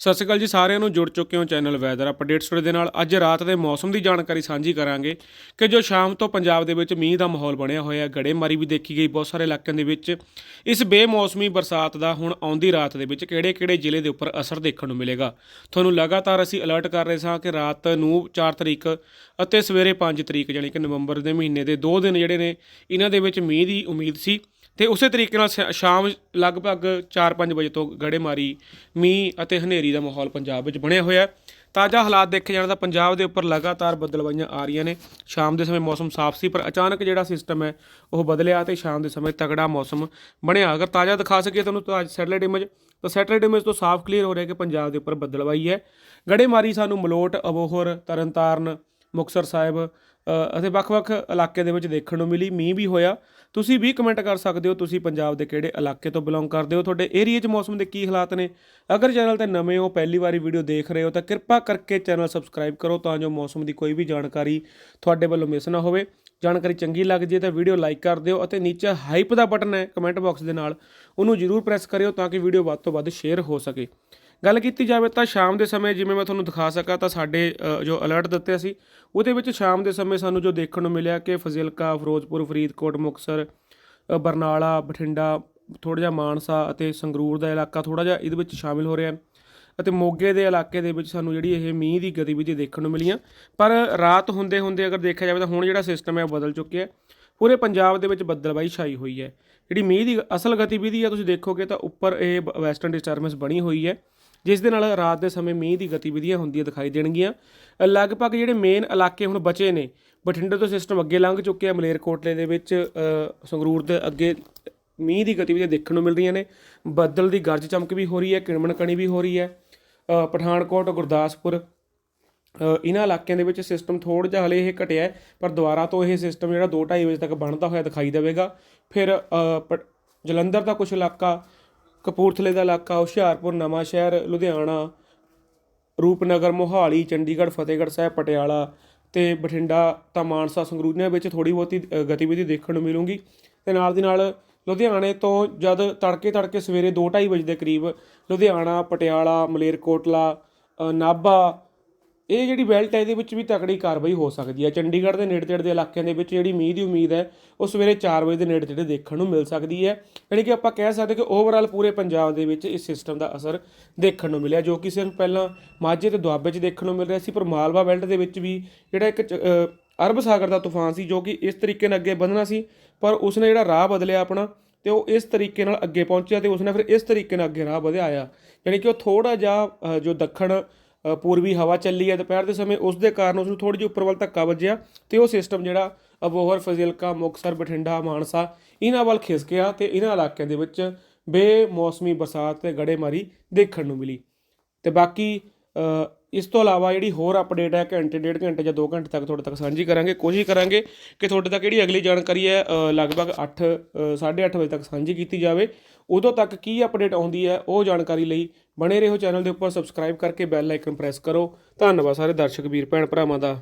ਸਤਿ ਸ਼੍ਰੀ ਅਕਾਲ ਜੀ, ਸਾਰਿਆਂ ਨੂੰ ਜੁੜ ਚੁੱਕੇ ਹੋ ਚੈਨਲ ਵੈਦਰ। ਅਪਡੇਟ ਸਟੋਰੀ ਦੇ ਨਾਲ, ਅੱਜ ਰਾਤ ਦੇ ਮੌਸਮ ਦੀ ਜਾਣਕਾਰੀ ਸਾਂਝੀ ਕਰਾਂਗੇ ਕਿ ਜੋ ਸ਼ਾਮ ਤੋਂ ਪੰਜਾਬ ਦੇ ਵਿੱਚ ਮੀਂਹ ਦਾ ਮਾਹੌਲ ਬਣਿਆ ਹੋਇਆ ਹੈ, ਗੜੇਮਾਰੀ ਵੀ ਦੇਖੀ ਗਈ ਬਹੁਤ ਸਾਰੇ ਇਲਾਕਿਆਂ ਦੇ ਵਿੱਚ। ਇਸ ਬੇਮੌਸਮੀ ਬਰਸਾਤ ਦਾ ਹੁਣ ਆਉਂਦੀ ਰਾਤ ਦੇ ਵਿੱਚ ਕਿਹੜੇ-ਕਿਹੜੇ ਜ਼ਿਲ੍ਹੇ ਦੇ ਉੱਪਰ ਅਸਰ ਦੇਖਣ ਨੂੰ ਮਿਲੇਗਾ? ਤੁਹਾਨੂੰ ਲਗਾਤਾਰ ਅਸੀਂ ਅਲਰਟ ਕਰ ਰਹੇ ਸਾਂ ਕਿ ਰਾਤ ਨੂੰ 4 ਤਰੀਕ ਅਤੇ ਸਵੇਰੇ 5 ਤਰੀਕ, ਯਾਨੀ ਕਿ ਨਵੰਬਰ ਦੇ ਮਹੀਨੇ ਦੇ 2 ਦਿਨ ਜਿਹੜੇ ਨੇ, ਇਹਨਾਂ ਦੇ ਵਿੱਚ ਮੀਂਹ ਦੀ ਉਮੀਦ ਸੀ। ਤੇ ਉਸੇ ਤਰੀਕੇ ਨਾਲ ਸ਼ ਸ਼ਾਮ ਲਗਭਗ 4-5 ਵਜੇ ਤੋਂ ਗੜੇਮਾਰੀ, ਮੀਂਹ ਅਤੇ ਹਨੇਰੀ ਦਾ ਮਾਹੌਲ ਪੰਜਾਬ ਵਿੱਚ ਬਣਿਆ ਹੋਇਆ ਹੈ। ਤਾਜ਼ਾ ਹਾਲਾਤ ਦੇਖੇ ਜਾਣ ਤਾਂ ਪੰਜਾਬ ਦੇ ਉੱਪਰ ਲਗਾਤਾਰ ਬੱਦਲਵਾਈਆਂ ਆ ਰਹੀਆਂ ਨੇ। ਸ਼ਾਮ ਦੇ ਸਮੇਂ ਮੌਸਮ ਸਾਫ਼ ਸੀ, ਪਰ ਅਚਾਨਕ ਜਿਹੜਾ ਸਿਸਟਮ ਹੈ, ਉਹ ਬਦਲਿਆ ਤੇ ਸ਼ਾਮ ਦੇ ਸਮੇਂ ਤਗੜਾ ਮੌਸਮ ਬਣਿਆ। ਅਗਰ ਤਾਜ਼ਾ ਦਿਖਾ ਸਕੀਏ ਤੁਹਾਨੂੰ ਤਾਜ਼ਾ ਅੱਜ ਸੈਟਲਾਈਟ ਇਮੇਜ ਤਾਂ ਸੈਟਲਾਈਟ ਇਮੇਜ ਤੋਂ ਸਾਫ਼ ਕਲੀਅਰ ਹੋ ਰਿਹਾ ਕਿ ਪੰਜਾਬ ਦੇ ਉੱਪਰ ਬੱਦਲਵਾਈ ਹੈ। ਗੜੇਮਾਰੀ ਸਾਨੂੰ ਮਲੋਟ, ਅਬੋਹਰ, ਤਰਨਤਾਰਨ, ਮੁਕਤਸਰ ਸਾਹਿਬ ਅਤੇ ਵੱਖ-ਵੱਖ ਇਲਾਕੇ ਦੇ ਵਿੱਚ ਦੇਖਣ ਨੂੰ ਮਿਲੀ, ਮੀਂਹ ਵੀ ਹੋਇਆ। ਤੁਸੀਂ ਵੀ ਕਮੈਂਟ ਕਰ ਸਕਦੇ ਹੋ, ਤੁਸੀਂ ਪੰਜਾਬ ਦੇ ਕਿਹੜੇ ਇਲਾਕੇ ਤੋਂ ਬਿਲੋਂਗ ਕਰਦੇ ਹੋ? ਤੁਹਾਡੇ ਏਰੀਆ 'ਚ ਮੌਸਮ ਦੇ ਕੀ ਹਾਲਾਤ ਨੇ? ਅਗਰ ਚੈਨਲ ਤੇ ਨਵੇਂ ਹੋ, ਪਹਿਲੀ ਵਾਰੀ ਵੀਡੀਓ ਦੇਖ ਰਹੇ ਹੋ, ਤਾਂ ਕਿਰਪਾ ਕਰਕੇ ਚੈਨਲ ਸਬਸਕ੍ਰਾਈਬ ਕਰੋ ਤਾਂ ਜੋ ਮੌਸਮ ਦੀ ਕੋਈ ਵੀ ਜਾਣਕਾਰੀ ਤੁਹਾਡੇ ਵੱਲੋਂ ਮਿਸ ਨਾ ਹੋਵੇ। ਜਾਣਕਾਰੀ ਚੰਗੀ ਲੱਗ ਜੇ ਤਾਂ ਵੀਡੀਓ ਲਾਈਕ ਕਰ ਦਿਓ ਅਤੇ ਨੀਚੇ ਹਾਈਪ ਦਾ ਬਟਨ ਹੈ ਕਮੈਂਟ ਬਾਕਸ ਦੇ ਨਾਲ। ਉਹਨੂੰ ਜਰੂਰ ਪ੍ਰੈਸ ਕਰਿਓ ਤਾਂ ਕਿ ਵੀਡੀਓ ਵੱਧ ਤੋਂ ਵੱਧ ਸ਼ੇਅਰ ਹੋ ਸਕੇ। ਗੱਲ ਕੀਤੀ ਜਾਵੇ ਤਾਂ ਸ਼ਾਮ ਦੇ ਸਮੇਂ ਜਿਵੇਂ ਮੈਂ ਤੁਹਾਨੂੰ ਦਿਖਾ ਸਕਾਂ ਤਾਂ ਸਾਡੇ ਜੋ ਅਲਰਟ ਦਿੱਤੇ ਸੀ, ਉਹਦੇ ਵਿੱਚ ਸ਼ਾਮ ਦੇ ਸਮੇਂ ਸਾਨੂੰ ਜੋ ਦੇਖਣ ਨੂੰ ਮਿਲਿਆ ਕਿ ਫਜ਼ਿਲਕਾ, ਫਿਰੋਜ਼ਪੁਰ, ਫਰੀਦਕੋਟ, ਮੁਕਤਸਰ ਬਰਨਾਲਾ, ਬਠਿੰਡਾ ਥੋੜਾ ਜਿਹਾ ਮਾਨਸਾ ਅਤੇ ਸੰਗਰੂਰ ਦਾ ਇਲਾਕਾ ਥੋੜਾ ਜਿਹਾ ਇਹਦੇ ਵਿੱਚ ਸ਼ਾਮਿਲ ਹੋ ਰਿਹਾ ਹੈ ਅਤੇ ਮੋਗੇ ਦੇ ਇਲਾਕੇ ਦੇ ਵਿੱਚ ਸਾਨੂੰ ਜਿਹੜੀ ਇਹ ਮੀਂਹ ਦੀ ਗਤੀਵਿਧੀ ਦੇਖਣ ਨੂੰ ਮਿਲੀਆਂ। ਪਰ ਰਾਤ ਹੁੰਦੇ ਹੁੰਦੇ ਅਗਰ ਦੇਖਿਆ ਜਾਵੇ ਤਾਂ ਹੁਣ ਜਿਹੜਾ ਸਿਸਟਮ ਹੈ ਉਹ ਬਦਲ ਚੁੱਕਿਆ ਹੈ। ਪੂਰੇ ਪੰਜਾਬ ਦੇ ਵਿੱਚ ਬੱਦਲਬਾਈ ਛਾਈ ਹੋਈ ਹੈ। ਜਿਹੜੀ ਮੀਂਹ ਦੀ ਅਸਲ ਗਤੀਵਿਧੀ ਹੈ, ਤੁਸੀਂ ਦੇਖੋਗੇ ਤਾਂ ਉੱਪਰ ਇਹ ਵੈਸਟਰਨ ਡਿਸਟਰਬੈਂਸ ਬਣੀ ਹੋਈ ਹੈ। ਜਿਸ ਦੇ ਨਾਲ ਰਾਤ ਦੇ ਸਮੇਂ ਮੀਂਹ ਦੀ ਗਤੀਵਿਧੀਆਂ ਹੁੰਦੀਆਂ ਦਿਖਾਈ ਦੇਣਗੀਆਂ। ਲਗਭਗ ਜਿਹੜੇ ਮੇਨ ਇਲਾਕੇ ਹੁਣ ਬਚੇ ਨੇ, ਬਠਿੰਡੇ ਤੋਂ ਸਿਸਟਮ ਅੱਗੇ ਲੰਘ ਚੁੱਕਿਆ, ਮਲੇਰਕੋਟਲੇ ਦੇ ਵਿੱਚ ਸੰਗਰੂਰ ਦੇ ਅੱਗੇ ਮੀਂਹ ਦੀ ਗਤੀਵਿਧੀਆਂ ਦੇਖਣ ਨੂੰ ਮਿਲ ਰਹੀਆਂ ਨੇ। ਬੱਦਲ ਦੀ ਗਰਜ ਚਮਕ ਵੀ ਹੋ ਰਹੀ ਹੈ ਕਿਣਮਣ ਕਣੀ ਵੀ ਹੋ ਰਹੀ ਹੈ। ਪਠਾਨਕੋਟ, ਗੁਰਦਾਸਪੁਰ ਇਹਨਾਂ ਇਲਾਕਿਆਂ ਦੇ ਵਿੱਚ ਸਿਸਟਮ ਥੋੜ੍ਹਾ ਜਿਹਾ ਹਲੇ ਇਹ ਘਟਿਆ ਪਰ ਦੁਬਾਰਾ ਤੋਂ ਇਹ ਸਿਸਟਮ ਜਿਹੜਾ 2:30 ਵਜੇ ਤੱਕ ਬਣਦਾ ਹੋਇਆ ਦਿਖਾਈ ਦੇਵੇਗਾ। ਫਿਰ ਪ- ਜਲੰਧਰ ਦਾ ਕੁਝ ਇਲਾਕਾ ਕਪੂਰਥਲੇ ਦਾ ਇਲਾਕਾ ਹੁਸ਼ਿਆਰਪੁਰ, ਨਵਾਂ ਸ਼ਹਿਰ, ਲੁਧਿਆਣਾ, ਰੂਪਨਗਰ, ਮੋਹਾਲੀ, ਚੰਡੀਗੜ੍ਹ, ਫਤਿਹਗੜ੍ਹ ਸਾਹਿਬ, ਪਟਿਆਲਾ ਤੇ ਬਠਿੰਡਾ ਤਾਂ ਮਾਨਸਾ ਸੰਗਰੂਰ ਵਿੱਚ ਥੋੜੀ ਬਹੁਤੀ ਗਤੀਵਿਧੀ ਦੇਖਣ ਨੂੰ ਮਿਲੂਗੀ। ਤੇ ਨਾਲ ਦੀ ਨਾਲ ਲੁਧਿਆਣੇ ਤੋਂ ਜਦ ਤੜਕੇ ਤੜਕੇ ਸਵੇਰੇ 2:30 ਵਜੇ ਦੇ ਕਰੀਬ ਲੁਧਿਆਣਾ, ਪਟਿਆਲਾ, ਮਲੇਰਕੋਟਲਾ ਨਾਭਾ ਇਹ ਜਿਹੜੀ ਬੈਲਟ ਹੈ, ਇਹਦੇ ਵਿੱਚ ਵੀ ਤਕੜੀ ਕਾਰਵਾਈ ਹੋ ਸਕਦੀ ਹੈ। ਚੰਡੀਗੜ੍ਹ ਦੇ ਨੇੜੇ ਤੇੜੇ ਦੇ ਇਲਾਕਿਆਂ ਦੇ ਵਿੱਚ ਜਿਹੜੀ ਮੀਂਹ ਦੀ ਉਮੀਦ ਹੈ, ਉਹ ਸਵੇਰੇ 4 ਵਜੇ ਦੇ ਨੇੜੇ ਤੇੜੇ ਦੇਖਣ ਨੂੰ ਮਿਲ ਸਕਦੀ ਹੈ। ਯਾਨੀ ਕਿ ਆਪਾਂ ਕਹਿ ਸਕਦੇ ਕਿ ਓਵਰਆਲ ਪੂਰੇ ਪੰਜਾਬ ਦੇ ਵਿੱਚ ਇਸ ਸਿਸਟਮ ਦਾ ਅਸਰ ਦੇਖਣ ਨੂੰ ਮਿਲਿਆ, ਜੋ ਕਿ ਸਿਰਫ ਪਹਿਲਾਂ ਮਾਝੇ ਤੇ ਦੁਆਬੇ 'ਚ ਦੇਖਣ ਨੂੰ ਮਿਲ ਰਿਹਾ ਸੀ, ਪਰ ਮਾਲਵਾ ਬੈਲਟ ਦੇ ਵਿੱਚ ਵੀ ਜਿਹੜਾ ਇੱਕ ਚ- ਅਰਬ ਸਾਗਰ ਦਾ ਤੂਫਾਨ ਸੀ, ਜੋ ਕਿ ਇਸ ਤਰੀਕੇ ਨਾਲ ਅੱਗੇ ਵਧਣਾ ਸੀ, ਪਰ ਉਸਨੇ ਜਿਹੜਾ ਰਾਹ ਬਦਲਿਆ ਆਪਣਾ ਤੇ ਉਹ ਇਸ ਤਰੀਕੇ ਨਾਲ ਅੱਗੇ ਪਹੁੰਚਿਆ ਤੇ ਉਸਨੇ ਫਿਰ ਇਸ ਤਰੀਕੇ ਨਾਲ ਅੱਗੇ ਰਾਹ ਵਧਾਇਆ। ਯਾਨੀ ਕਿ ਉਹ ਥੋੜਾ ਜਿਹਾ ਜੋ ਦੱਖਣ ਪੂਰਬੀ ਹਵਾ ਚੱਲੀ ਹੈ ਦੁਪਹਿਰ ਦੇ ਸਮੇਂ, ਉਸ ਦੇ ਕਾਰਨ ਉਸ ਨੂੰ ਥੋੜੀ ਜਿਹੀ ਉੱਪਰ ਵੱਲ ਧੱਕਾ ਵੱਜਿਆ ਤੇ ਉਹ ਸਿਸਟਮ ਜਿਹੜਾ ਅਬੋਹਰ, ਫਜ਼ਿਲਕਾ, ਮੁਕਤਸਰ, ਬਠਿੰਡਾ, ਮਾਨਸਾ, ਇਹਨਾਂ ਵੱਲ ਖਿਸਕ ਗਿਆ ਤੇ ਇਹਨਾਂ ਇਲਾਕਿਆਂ ਦੇ ਵਿੱਚ ਬੇਮੌਸਮੀ ਬਰਸਾਤ ਤੇ ਗੜੇਮਾਰੀ ਦੇਖਣ ਨੂੰ ਮਿਲੀ। ਤੇ ਬਾਕੀ ਇਸ ਤੋਂ ਇਲਾਵਾ ਜਿਹੜੀ ਹੋਰ ਅਪਡੇਟ ਹੈ ਘੰਟੇ ਡੇਢ ਘੰਟੇ ਜਾਂ 2 ਘੰਟੇ ਤੱਕ ਤੁਹਾਡੇ ਤੱਕ ਸਾਂਝੀ ਕਰਾਂਗੇ ਕੋਸ਼ਿਸ਼ ਕਰਾਂਗੇ ਕਿ ਤੁਹਾਡੇ ਤੱਕ ਜਿਹੜੀ ਅਗਲੀ ਜਾਣਕਾਰੀ ਹੈ ਅ, ਲਗਭਗ 8 8:30 ਵਜੇ ਤੱਕ ਸਾਂਝੀ ਕੀਤੀ ਜਾਵੇ। ਉਦੋਂ ਤੱਕ ਕੀ ਅਪਡੇਟ ਆਉਂਦੀ ਹੈ ਉਹ ਜਾਣਕਾਰੀ ਲਈ ਬਣੇ ਰਹੋ ਚੈਨਲ ਦੇ ਉੱਪਰ ਸਬਸਕ੍ਰਾਈਬ ਕਰਕੇ ਬੈਲ ਆਈਕਨ ਪ੍ਰੈਸ ਕਰੋ। ਧੰਨਵਾਦ ਸਾਰੇ ਦਰਸ਼ਕ ਵੀਰ ਭੈਣ ਭਰਾਵਾਂ ਦਾ।